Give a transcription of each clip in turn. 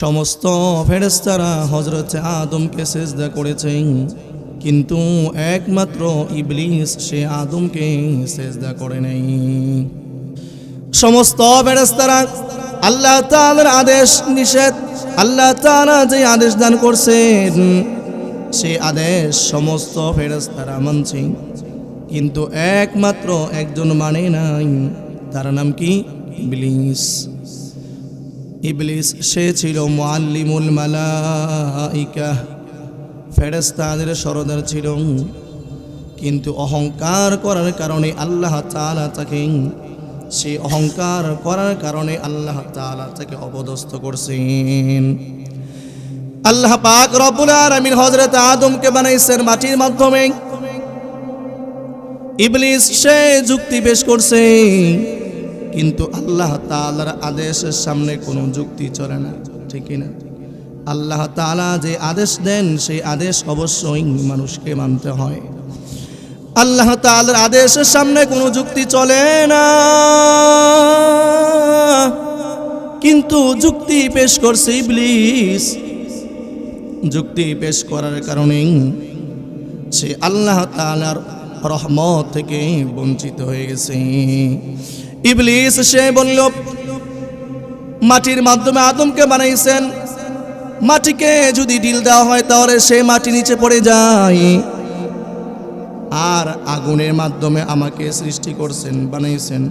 সমস্ত ফেরেস্তারা হজরত আদমকে সেজদা করেছেন কিন্তু একমাত্র ইবলিস, সে আদমকে সেজদা করে নাই। সমস্ত ফেরেস্তারা আল্লাহ তাআলার আদেশ নিষেধ, আল্লাহ তাআলা যে আদেশ দান করছেন, সে আদেশ সমস্ত ফেরেস্তারা মানছে। কিন্তু একমাত্র একজন মানে নাই, তার নাম কি? ইবলিস। ইবলিস, সে ছিল মুআল্লিমুল মালাইকা। ফেরেস্তাদের সরদার ছিল। কিন্তু অহংকার করার কারণে আল্লাহ তাআলা তাকে, সে অহংকার করার কারণে আল্লাহ তাআলা তাকে অপদস্থ করছেন। আল্লাহ পাক রব্বুল আলামিন হযরত আদমকে বানাইছেন মাটির মাধ্যমে। ইবলিস, সে যুক্তি পেশ করছে। কিন্তু আল্লাহ তাআলার আদেশের সামনে কোনো যুক্তি চলে না, ঠিক না আল্লাহ তাআলা যে আদেশ দেন, সেই আদেশ অবশ্যই মানুষকে মানতে হয়। আল্লাহ তালার আদেশের সামনে কোনো যুক্তি চলে না। কিন্তু যুক্তি পেশ করছে ইবলিস। যুক্তি পেশ করার কারণে সে আল্লাহ তালার রহমত থেকে বঞ্চিত হয়ে গেছে। ইবলিস সে বলল, মাটির মাধ্যমে আদমকে বানাইছেন। মাটিকে যদি ডিল দেওয়া হয়, তাহলে সে মাটি নিচে পড়ে যায়। আর আগুনের মাধ্যমে আমাকে সৃষ্টি করছেন, বানাইছেন।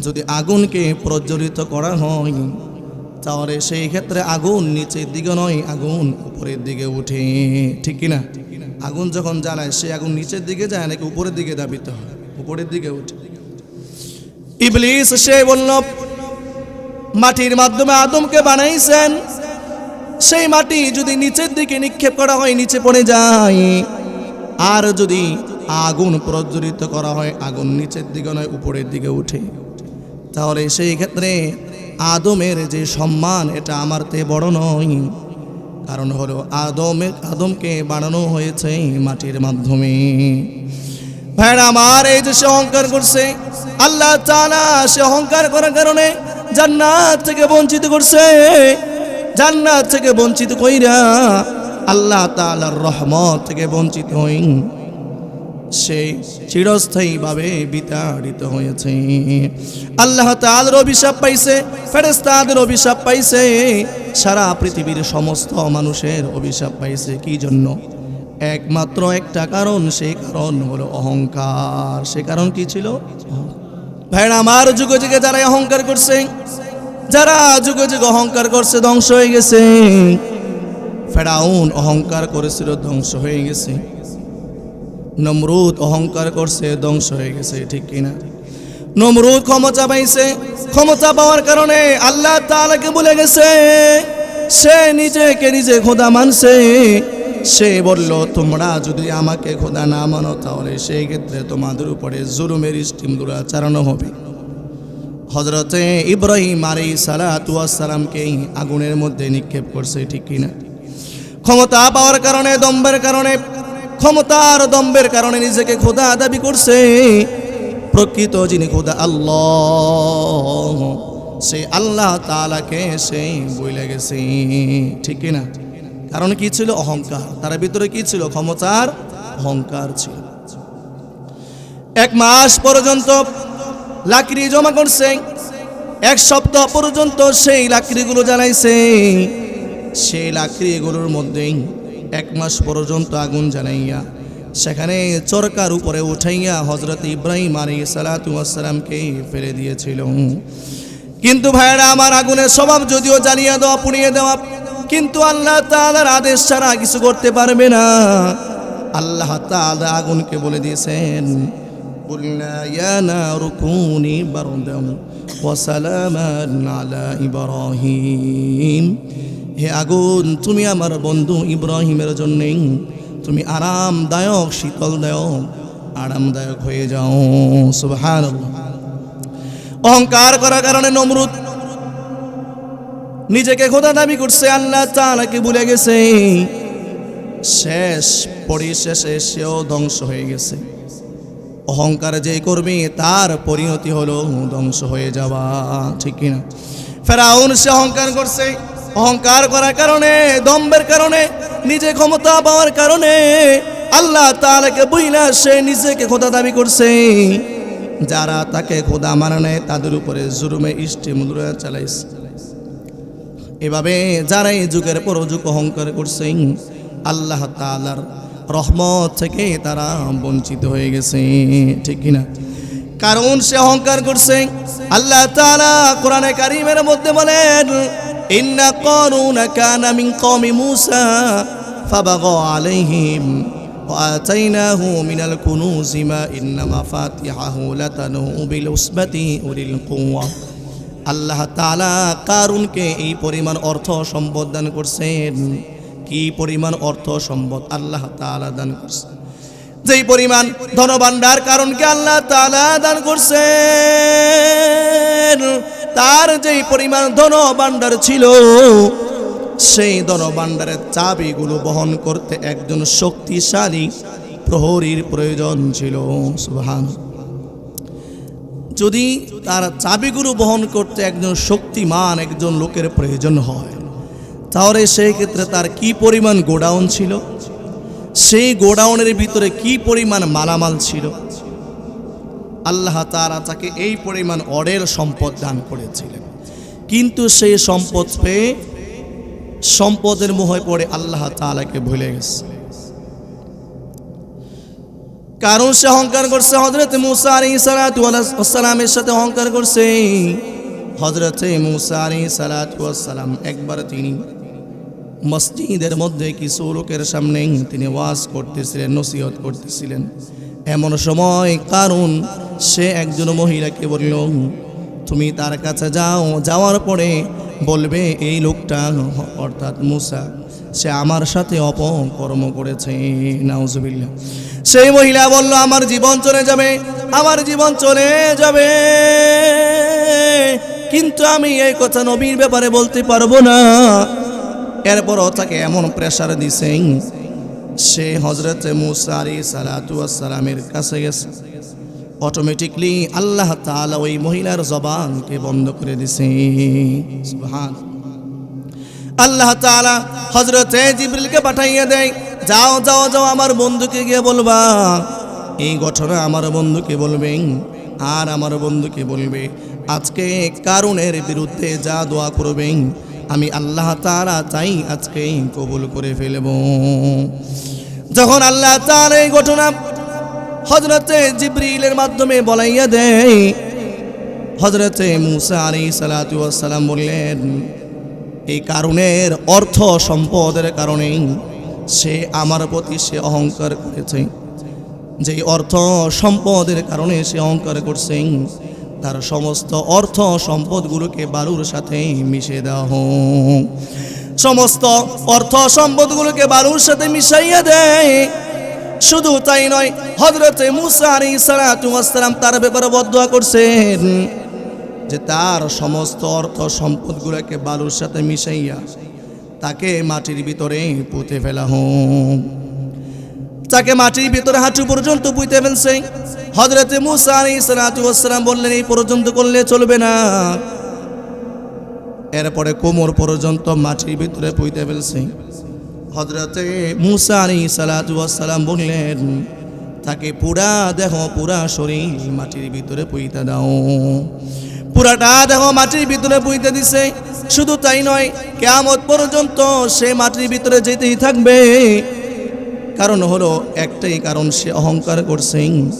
যদি আগুনকে প্রজ্বলিত করা হয়, তাহলে সেই ক্ষেত্রে আগুন নিচের দিকে নয়, আগুন উপরের দিকে উঠে ঠিক কিনা আগুন যখন জ্বালায়, সে আগুন নিচের দিকে যায়, নাকি উপরের দিকে দাবিত হয়? উপরের দিকে উঠে ইবলিস সে বলল, মাটির মাধ্যমে আদমকে বানাইছেন। সেই মাটি যদি নিচের দিকে নিক্ষেপ করা হয়, নিচে পড়ে যায়। আর যদি আগুন প্রজ্বলিত করা হয়, আগুন নিচের দিকে নয়, উপরের দিকে উঠে। তাহলে সেই ক্ষেত্রে আদমের যে সম্মান, এটা আমার তে বড় নয়। কারণ হলো আদমে, আদমকে বানানো হয়েছে মাটির মাধ্যমে। ভাইরা, আমার এই যে সে অহংকার করছে আল্লাহ তালা সে অহংকার করার কারণে জান্নাত থেকে বঞ্চিত করছে। জান্নাত থেকে বঞ্চিত কইরা আল্লাহ তাআলার রহমত থেকে বঞ্চিত হই। সে চিরস্থায়ীভাবে বিতাড়িত হয়েছে। আল্লাহ তাআলার অভিশাপ পাইছে, ফেরেশতাদের অভিশাপ পাইছে, সারা পৃথিবীর সমস্ত মানুষের অভিশাপ পাইছে। কি জন্য? একমাত্র একটা কারণ সেই কারণ হলো অহংকার। সে কারণ কি ছিল? ভাইরা আমার যুগে যুগে যারা অহংকার করছে, যারা যুগে যুগে অহংকার করছে, ধ্বংস হয়ে গেছে। ফেরাউন অহংকার করেছিল, ধ্বংস হয়ে গেছে। নমরুদ অহংকার করছে, ধ্বংস হয়ে গেছে, ঠিক কিনা নমরুদ ক্ষমতা পাইছে, ক্ষমতা পাওয়ার কারণে আল্লাহ তাআলাকে বলে গেছে, সে নিজেকে নিজে খোদা মানছে। সে বলল, তোমরা যদি আমাকে খোদা না মানো, তাহলে সেই ক্ষেত্রে তোমাদের উপরে জুলুমের দুরা চালানো হবে। হজরতে ইব্রাহিম আলী সালাতামকে আগুনের মধ্যে নিক্ষেপ করছে, ঠিক কিনা ক্ষমতা পাওয়ার কারণে দম্বের কারণে, ক্ষমতার দম্বের কারণে নিজেকে খোদা দাবি করছে। প্রকৃত যিনি খোদা আল্লাহ, সে আল্লাহ তালাকে সেই বইলে গেছে, ঠিক কিনা কারণ কি ছিল? অহংকার। তার ভিতরে কি ছিল? ক্ষমতার অহংকার ছিল। এক মাস পর্যন্ত লাকড়ি জমা করছে। এক সপ্তাহ পর্যন্ত সেই লাকড়িগুলো জ্বালাইছে। সেই লাকড়িগুলোর মধ্যেই এক মাস পর্যন্ত আগুন জ্বালাইয়া, সেখানে চরকার উপরে উঠাইয়া হজরত ইব্রাহিম আলী সালাতামকে ফেলে দিয়েছিল। কিন্তু ভাইয়েরা, আমার আগুনের স্বভাব যদিও জ্বালিয়ে দেওয়া, পুড়িয়ে দেওয়া কিন্তু আল্লাহ তালার আদেশ ছাড়া কিছু করতে পারবে না। আল্লাহ তালা আগুনকে বলে দিয়েছেন ইব্রাহিম। হে আগুন, তুমি আমার বন্ধু ইব্রাহিমের জন্য তুমি আরামদায়ক, শীতলদায়ক, আরামদায়ক হয়ে যাও। সুবহান অহংকার করার কারণে নমরুদ নিজেকে খোদা দাবি করছে, আল্লাহ তাআলাকে ভুলে গেছে। শেষ পরিশেষে সেও ধ্বংস হয়ে গেছে। অহংকার যে করবে তার পরিণতি হলো ধ্বংস হয়ে যাওয়া, ঠিক কিনা ফেরাউন সে অহংকার করছে। অহংকার করার কারণে দম্বের কারণে, নিজে ক্ষমতা পাওয়ার কারণে, আল্লাহ তাআলাকে বইলা সে নিজেকে খোদা দাবি করছে। যারা তাকে খোদা মানে তাদের উপরে জুরুমে ইষ্টি মুদ্রা চালাইছে। এভাবে যারা এই যুগের পর যুগ অহংকার করছে আল্লাহ তাআলার রহমত থেকে তারা বঞ্চিত হয়ে গেছে ঠিক কিনা কারণ সে অহংকার করছে আল্লাহ তাআলা কোরআনে কারিমের মধ্যে বলেন ইন্না কারুনা কানা মিন কওমি মূসা ফাবাগা আলাইহিম وآتيناه من الكنوز ما إن مفاتحه لتنوء بالعصبة أولي القوة আল্লাহ তাআলা কারুনকে এই পরিমাণ অর্থ সম্পদ দান করছেন? কি পরিমাণ অর্থ সম্পদ আল্লাহ তালা দান করছেন? যেই পরিমাণ ধনভাণ্ডার কারণকে আল্লাহ তালা দান করছেন, তার যেই পরিমাণ ধনভাণ্ডার ছিল, সেই ধনভাণ্ডারের চাবিগুলো বহন করতে একজন শক্তিশালী প্রহরীর প্রয়োজন ছিল। সুবহান যদি তার চাবিগুলো বহন করতে একজন শক্তিমান একজন লোকের প্রয়োজন হয়, তাহলে সেই ক্ষেত্রে তার কি পরিমাণ গোডাউন ছিল? সেই গোডাউনের ভিতরে কি পরিমাণ মালামাল ছিল? আল্লাহ তারা তাকে এই পরিমাণ অডের সম্পদ দান করেছিলেন। কিন্তু সেই সম্পদ পেয়ে সম্পদের মোহে পড়ে আল্লাহ তাআলাকে ভুলে গেছে। কারণ সে অহংকার করছে হজরত মুসা আলী সালাতামের সাথে অহংকার করছে। হজরত মুসা আলী সালাতাম একবার তিনি মসজিদের মধ্যে কিছু লোকের সামনে তিনি ওয়াজ করতেছিলেন, নসিহত করতেছিলেন। এমন সময় কারণ সে একজন মহিলাকে বলল, তুমি তার কাছে যাও। যাওয়ার পরে বলবে, এই লোকটা অর্থাৎ মুসা, সে আমার সাথে অপকর্ম করেছে। নাউজুবিল্লাহ। সেই মহিলা বলল, আমার জীবন চলে যাবে, আমার জীবন চলে যাবে। কিন্তু আমি এই কথা নবীর ব্যাপারে বলতে পারব না। এরপরও তাকে এমন প্রেশার দিছে। সে হজরত মুসারি আলী সালাতু সালামের কাছে গেছে। অটোমেটিকলি আল্লাহ তাআলা ওই মহিলার জবানকে বন্ধ করে দিছে। আল্লাহ তাআলা হযরত জিবরিলকে পাঠাইয়া দেয়। যাও যাও যাও, আমার বন্ধুকে গিয়ে বলবা, এই ঘটনা আমার বন্ধুকে বলবেন আর আমার বন্ধুকে বলবে, আজকে কারণের বিরুদ্ধে যা দোয়া করবেন আমি আল্লাহ তারা চাই আজকে কবুল করে ফেলব। যখন আল্লাহ তার এই ঘটনা হজরতে জিব্রিলের মাধ্যমে বলাইয়া দেয় হজরতে মুসা আলী সালাতাম বললেন, এই কারণের অর্থ সম্পদের কারণে সে আমার প্রতি সে অহংকার করেছে। যে অর্থ সম্পদের কারণে সে অহংকার করছে, তার সমস্ত অর্থ সম্পদগুলোকে বালুর সাথে মিশে হোক। সমস্ত অর্থ সম্পদগুলোকে বালুর সাথে মিশাইয়া দেয়। শুধু তাই নয় হজরতে মুসা আলী সালাতাম তার ব্যাপারে বদয়া করছেন যে তার সমস্ত অর্থ সম্পদগুলোকে বালুর সাথে মিশাইয়া তাকে মাটির ভিতরে পুঁতে ফেলা হোক। তাকে মাটির ভিতরে হাঁটু পর্যন্ত পুঁতে ফেলছে। হজরতে মুসা আলী সালাতাম বললেন, এই পর্যন্ত করলে চলবে না। এরপরে কোমর পর্যন্ত মাটির ভিতরে পুঁতে ফেলছে। হজরতে মুসা আলী সালাতাম বললেন, তাকে পুরা দেহ, পুরা শরীর মাটির ভিতরে পুইতে দাও। পুরাটা দেহ মাটির ভিতরে পুইতে দিছে। শুধু তাই নয় কেমত পর্যন্ত সে মাটির ভিতরে যেতেই থাকবে। কারণ হলো একটাই কারণ, সে অহংকার করছে।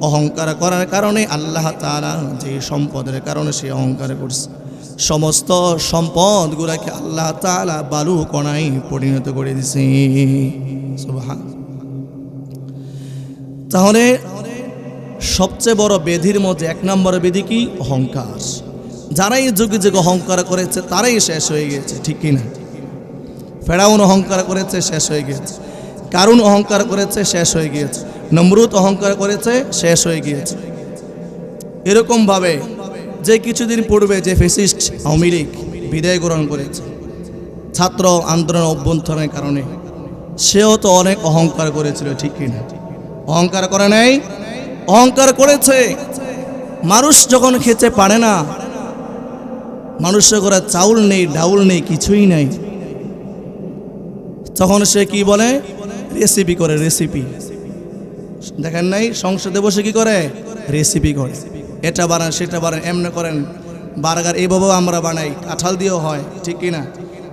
অহংকার করার কারণে আল্লাহ তাআলা যে সম্পদের কারণে সে অহংকার করছে। সমস্ত সম্পদগুলোকে আল্লাহ তালা বালু কণায় পরিণত করে দিছে। তাহলে সবচেয়ে বড় বেধির মধ্যে এক নম্বর বেধি কি? অহংকার। যারাই যুগে যুগে অহংকার করেছে, তারাই শেষ হয়ে গেছে ঠিক কিনা? ফেরাউন অহংকার করেছে, শেষ হয়ে গিয়েছে। কারুন অহংকার করেছে, শেষ হয়ে গিয়েছে। নমরুদ অহংকার করেছে, শেষ হয়ে গিয়েছে। এরকমভাবে যে কিছুদিন পূর্বে যে ফেসিস্ট আওয়ামী লীগ বিদায় গ্রহণ করেছে, ছাত্র আন্দোলন অভ্যন্তরের কারণে, সেও তো অনেক অহংকার করেছিল, ঠিক কিনা? অহংকার করে নাই? অহংকার করেছে। মানুষ যখন খেতে পারে না, মানুষের ঘরে চাউল নেই, ডাউল নেই, কিছুই নেই। তখন সে কি বলে? রেসিপি করে রেসিপি দেখেন নাই, সংসদে বসে কি করে? রেসিপি করে। এটা বানান, সেটা বানান, এমনি করেন। বার্গার এইভাবেও আমরা বানাই, কাঁঠাল দিয়েও হয়, ঠিক কি না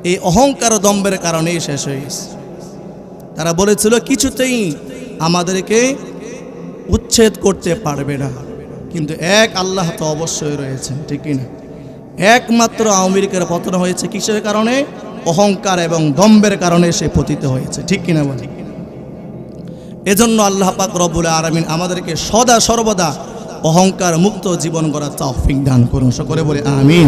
এই অহংকার দম্বের কারণেই শেষ হয়ে গেছে। তারা বলেছিল, কিছুতেই আমাদেরকে উচ্ছেদ করতে পারবে না। কিন্তু এক আল্লাহ তো অবশ্যই রয়েছে ঠিক না একমাত্র আওয়ামী লীগের পতন হয়েছে কিসের কারণে? অহংকার এবং দম্বের কারণে সে পতিত হয়েছে, ঠিক কিনা বলি এজন্য আল্লাহ পাক রব্বুল আলমিন আমাদেরকে সদা সর্বদা অহংকার মুক্ত জীবন করার তৌফিক দান করুন। সকলে বলে আমিন।